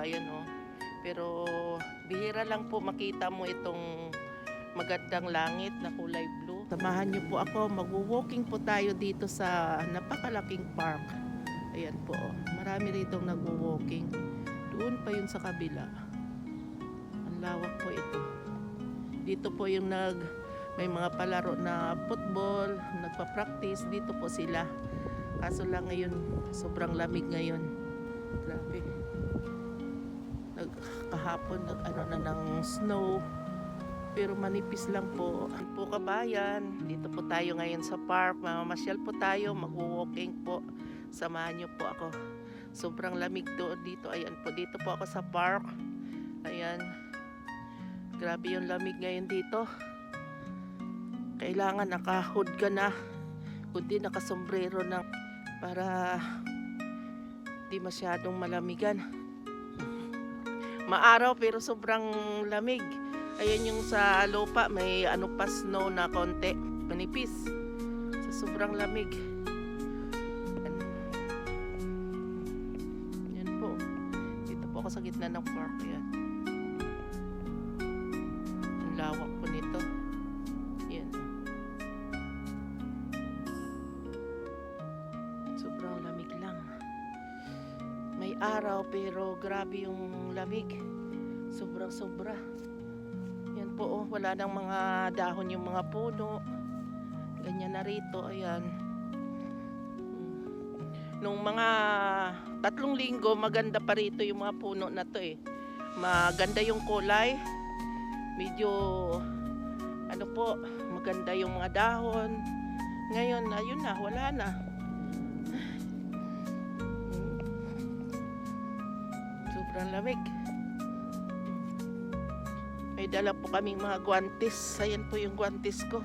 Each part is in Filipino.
kabayan, oh. Pero bihira lang po makita mo itong magandang langit na kulay blue. Samahan niyo po ako, magwo-walking po tayo dito sa napakalaking park. Ayan po, oh. marami rito nagwo-walking. Doon pa yun sa kabila. Ang lawak po ito. Dito po yung nag may mga palaro na football, nagpa-practice dito po sila. Kaso lang ngayon, sobrang lamig ngayon. Grabe. Kahapon nag ano na ng snow. Pero manipis lang po. Ang po kabayan, dito po tayo ngayon sa park. Mamamasyal po tayo, magwo-walking po. Samahan niyo po ako. Sobrang lamig do dito. Ayan po, dito po ako sa park. Ayan. Grabe yung lamig ngayon dito. Kailangan naka-hood ka na. Kundi nakasombrero na para di masyadong malamigan. Maaraw pero sobrang lamig. Ayan yung sa lupa may ano pa snow na konti, manipis. Sa sobrang lamig. Yan. Po. Dito po ako sa gitna ng grabe yung lamig. Sobrang sobra. Yan po oh, wala nang mga dahon yung mga puno. Ganyan na rito, ayan. Nung mga tatlong linggo, maganda pa rito yung mga puno na to eh. Maganda yung kulay. Medyo, ano po, maganda yung mga dahon. Ngayon, ayun na, wala na. Sobrang lamig. May dala po kaming mga guantes. Ayan po yung guantes ko.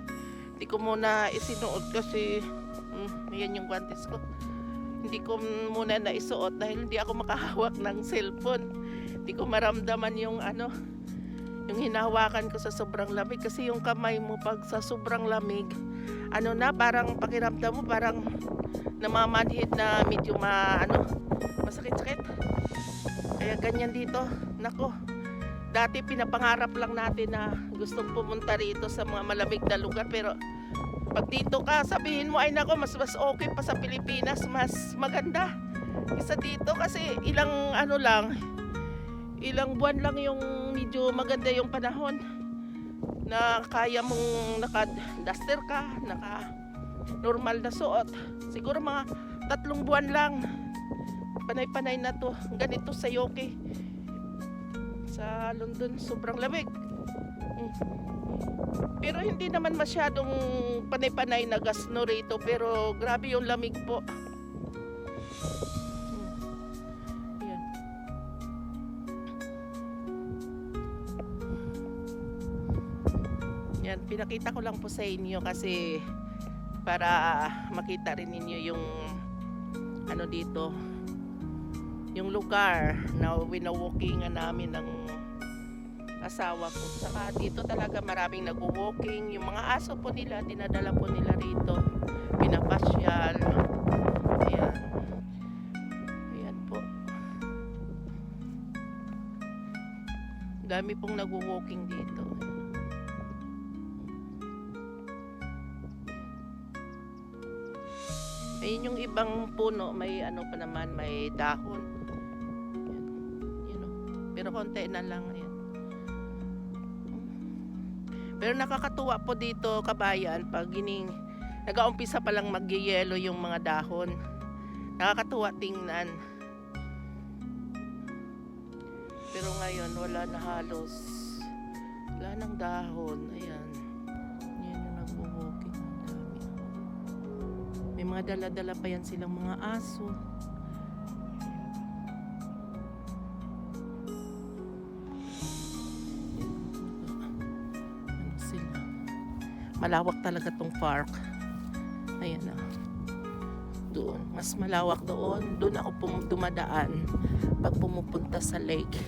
Hindi ko muna isinuot kasi mm, ayan yung guantes ko. Hindi ko muna naisuot dahil hindi ako makahawak ng cellphone. Hindi ko maramdaman yung ano, yung hinahawakan ko sa sobrang lamig kasi yung kamay mo pag sa sobrang lamig, ano na parang pakiramdam mo parang namamanhid na medyo ma ano, masakit-sakit. Kaya ganyan dito. Nako. Dati pinapangarap lang natin na gustong pumunta rito sa mga malamig na lugar pero pag dito ka, sabihin mo ay nako mas mas okay pa sa Pilipinas, mas maganda. Isa dito kasi ilang ano lang, ilang buwan lang yung medyo maganda yung panahon na kaya mong naka-duster ka, naka normal na suot. Siguro mga tatlong buwan lang panay-panay na to. Ganito sa Yoke. Sa London, sobrang lamig. Mm. Pero hindi naman masyadong panay-panay na gasno rito. Pero grabe yung lamig po. Mm. Yan, pinakita ko lang po sa inyo kasi para makita rin ninyo yung ano dito yung lugar na wina-walkingan namin ng asawa ko. Saka dito talaga maraming nag-walking. Yung mga aso po nila, dinadala po nila rito. Pinapasyal. Ayan. Ayan po. Dami pong nag-walking dito. Ayun yung ibang puno, may ano pa naman, may dahon. Konti na lang. Yan. Pero nakakatuwa po dito, kabayan, pag gining nag-aumpisa pa lang magyeyelo yung mga dahon. Nakakatuwa tingnan. Pero ngayon, wala na halos. Wala nang dahon. Ayan. Yan yung nagwo-walking. Ang dami. May mga dala-dala pa yan silang mga aso. Malawak talaga tong park. Ayan na. Doon. Mas malawak doon. Doon ako pum- dumadaan pag pumupunta sa lake.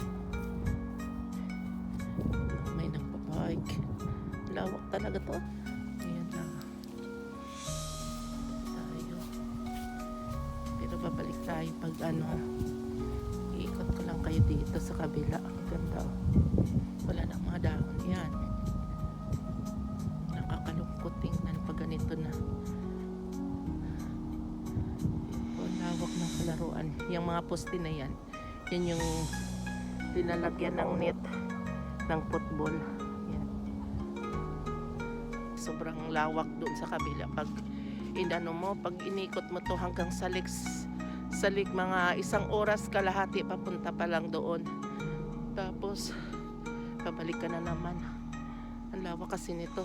May nagpa-bike. Lawak talaga to. Ayan na. tayo. Pero babalik tayo pag ano, iikot ko lang kayo dito sa kabila. Ang ganda. Wala na mga dahon yan. Ganito na. Oh, lawak ng kalaruan. Yung mga poste na yan, yan yung linalagyan ng net ng football. Yan. Sobrang lawak doon sa kabila. Pag inano mo, pag inikot mo to hanggang sa legs, sa lig mga isang oras kalahati papunta pa lang doon. Tapos, pabalik ka na naman. Ang lawak kasi nito.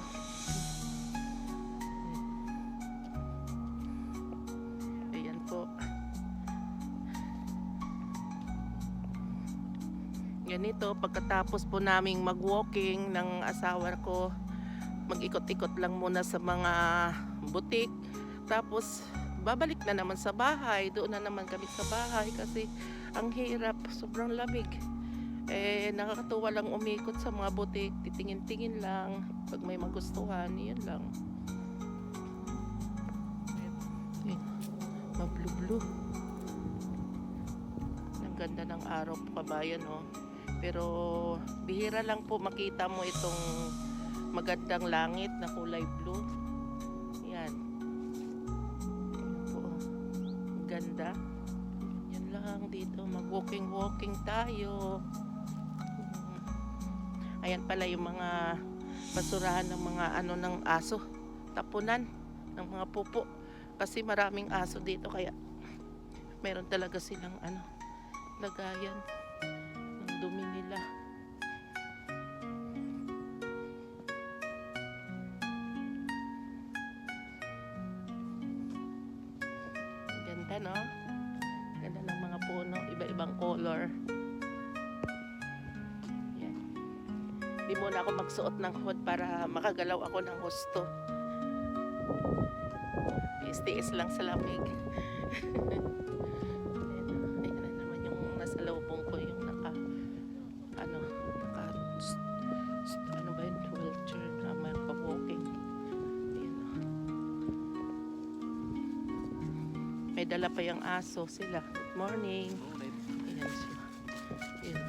Ganito, pagkatapos po naming mag-walking ng asawa ko, mag-ikot-ikot lang muna sa mga butik. Tapos, babalik na naman sa bahay. Doon na naman kami sa bahay kasi ang hirap, sobrang lamig. Eh, nakakatuwa lang umikot sa mga butik, titingin-tingin lang. Pag may magustuhan, yun lang. Ayun, Mablu-blue. Ang ganda ng araw po kabayan, oh. Pero bihira lang po makita mo itong magandang langit na kulay blue. Yan. Yan po. Ganda. Yan lang dito. Mag-walking-walking tayo. Mm. Ayan pala yung mga basurahan ng mga ano ng aso. Tapunan ng mga pupo. Kasi maraming aso dito kaya meron talaga silang ano lagayan ng dumi nila. Ganda no? Ganda ng mga puno, iba-ibang color. Yan. Di muna ako magsuot ng hood para makagalaw ako ng husto. Tiis-tiis lang sa lamig. may dala pa yung aso sila. Good morning. Ayan siya. Ayan.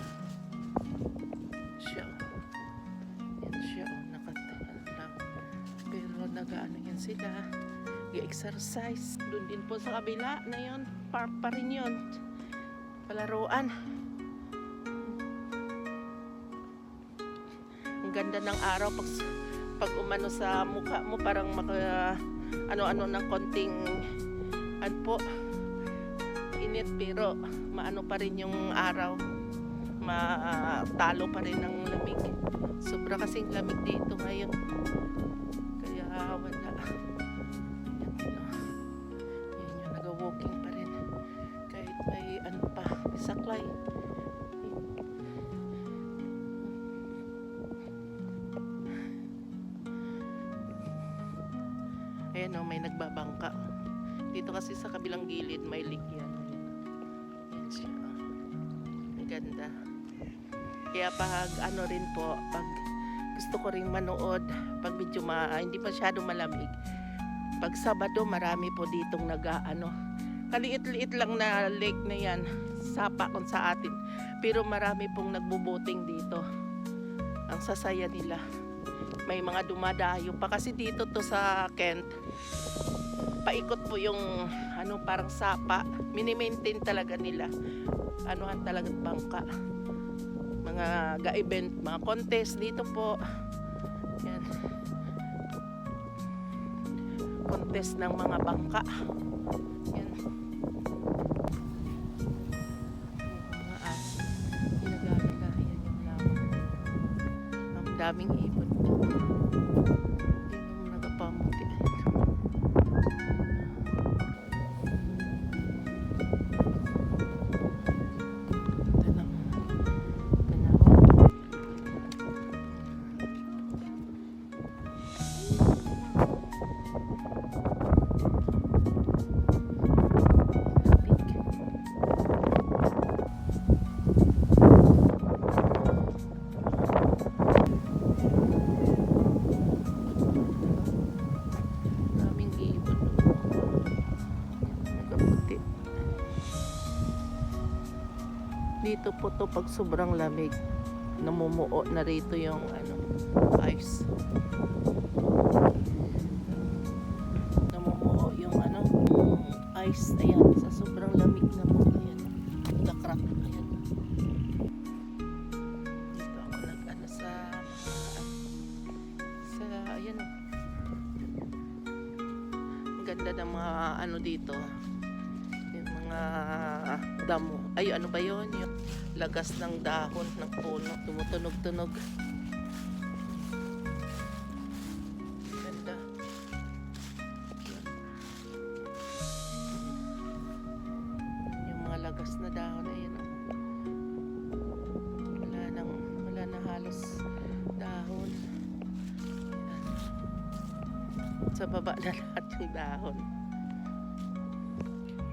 Siya. Ayan siya oh. nakatahan lang pero nagaano yan sila? I-exercise doon din po sa kabila na yun. Park pa rin yun. Palaruan. Ang ganda ng araw. Pag, pag umano sa mukha mo parang maka ano-ano ng konting ano po. Init pero maano pa rin yung araw. Matalo pa rin ng lamig. Sobra kasing lamig dito ngayon. Kaya wala. Yan yung naga-walking pa rin. Kahit may ano pa may saklay. Ayan o, may nagbabangka. Dito kasi sa kabilang gilid may lake yan. Yan siya. Ang ganda. Kaya pag ano rin po, pag gusto ko rin manood, pag medyo ma, hindi masyado malamig, pag Sabado marami po ditong nag-ano. Kaliit-liit lang na lake na yan, sapa kung sa atin. Pero marami pong nagbuboting dito. Ang sasaya nila may mga dumadayo pa kasi dito to sa Kent paikot po yung ano parang sapa. Mini-maintain talaga nila. Anuhan talaga bangka. Mga ga-event mga contest. Dito po yan. Contest ng mga bangka. Yan. Mga aso ginagalaga yan yung lawak ang daming ibon. po. Po to pag sobrang lamig, namumuo na rito yung ano, ice. Namumuo yung ano, ice. Ayan, sa sobrang lamig na po. Ayan, nagka-crack. Ayan. Dito ako nag-ano sa, sa, ayan. Ang ganda ng mga ano dito. Yung mga damo. Ay, ano ba yun? Yung lagas ng dahon ng puno. Tumutunog-tunog. Ganda. Yung mga lagas na dahon na yun. Wala nang, wala na halos dahon. Sa baba na lahat yung dahon.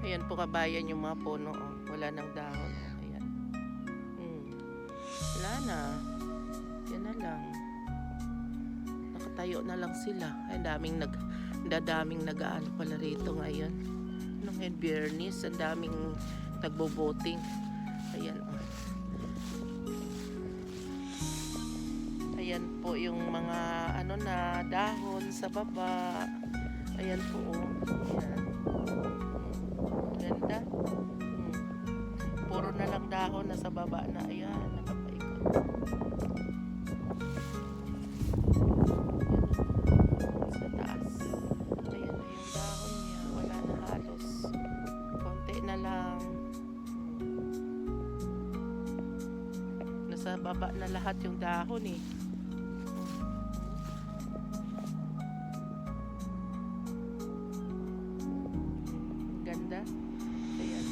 Ayan po kabayan yung mga puno. Oh. Wala nang dahon. Hmm. Wala na. Lang. Nakatayo na lang sila. Ay, daming nag dadaming nag-aano pala rito ngayon. Nung ngayon, Biyernes, ang daming nagbo-voting. Ayan. Oh. Ayan po yung mga ano na dahon sa baba. Ayan po. Oh. Ayan. Ganda. Hmm. Puro na lang dahon na sa baba na. Ayan. Sa baba na lahat yung dahon eh. Ganda. Ayan.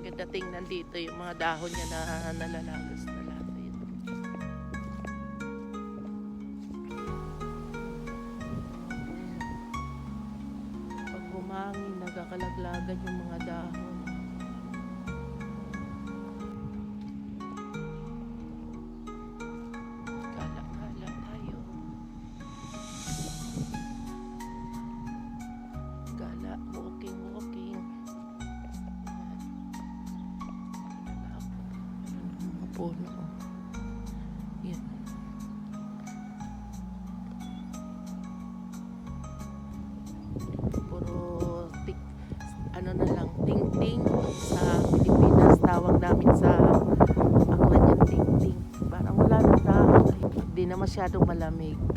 Ganda tingnan dito yung mga dahon niya na nalalagos Puno. oh. Yan. Puro ano na lang, ting-ting sa Pilipinas. Tawag namin sa aklan yung ting-ting. Parang wala nang dahon. Hindi na masyadong malamig.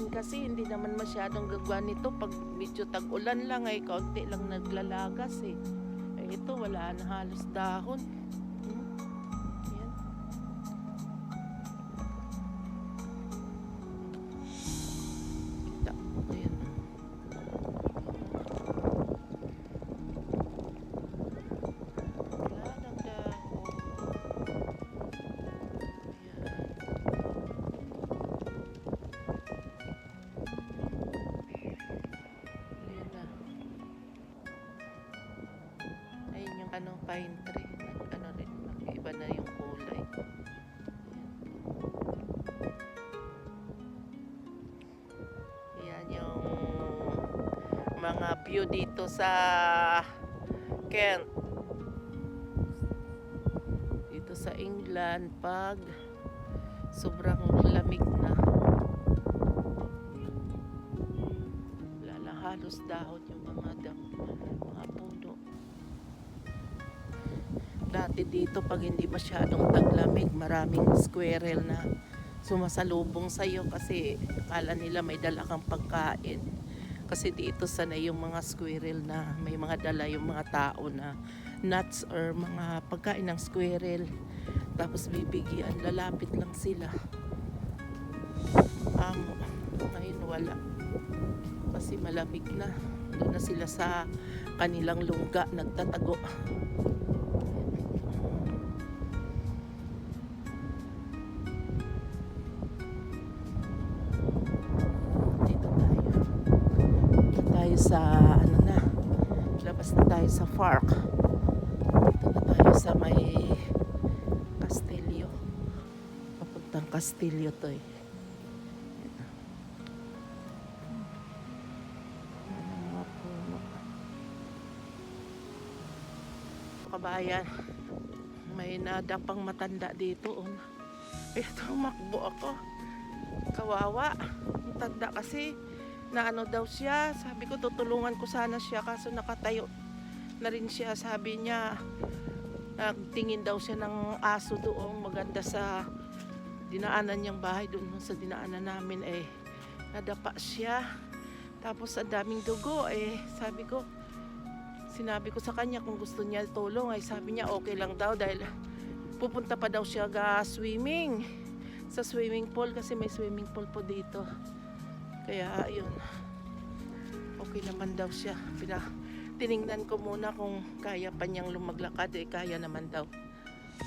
Sa atin kasi hindi naman masyadong gagwa nito pag medyo tag-ulan lang ay kaunti lang naglalagas eh. Eh ito wala na halos dahon. Mga view dito sa Kent. Dito sa England pag sobrang lamig na. Wala na halos dahon yung mga dam, mga puno. Dati dito pag hindi masyadong taglamig, maraming squirrel na sumasalubong sa iyo kasi akala nila may dala kang pagkain. Kasi dito sana yung mga squirrel na may mga dala yung mga tao na nuts or mga pagkain ng squirrel. Tapos bibigyan, lalapit lang sila. Amo, ngayon wala kasi malamig na. Doon na sila sa kanilang lungga nagtatago. Labas na tayo sa park. Dito na tayo sa may Batang Kastilyo to eh. Kabayan, may nadapang matanda dito. Oh. Eh, tumakbo ako. Kawawa. Ang kasi na ano daw siya. Sabi ko tutulungan ko sana siya kaso nakatayo na rin siya. Sabi niya nagtingin daw siya ng aso doon maganda sa dinaanan niyang bahay doon sa dinaanan namin eh nadapa siya tapos ang daming dugo eh sabi ko sinabi ko sa kanya kung gusto niya tulong ay sabi niya okay lang daw dahil pupunta pa daw siya ga swimming sa swimming pool kasi may swimming pool po dito kaya ayun. Okay naman daw siya. Pina, tiningnan ko muna kung kaya pa niyang lumaglakad eh kaya naman daw.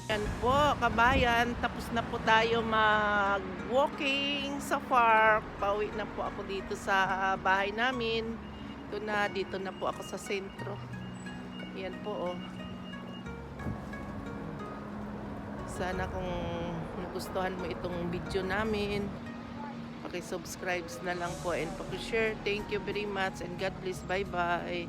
Yan po kabayan. Tapos na po tayo mag walking sa park pauwi na po ako dito sa bahay namin. Doon na dito na po ako sa sentro. Yan po oh. Sana kung nagustuhan mo itong video namin paki-subscribe na lang po and paki-share. Thank you very much and God bless. Bye bye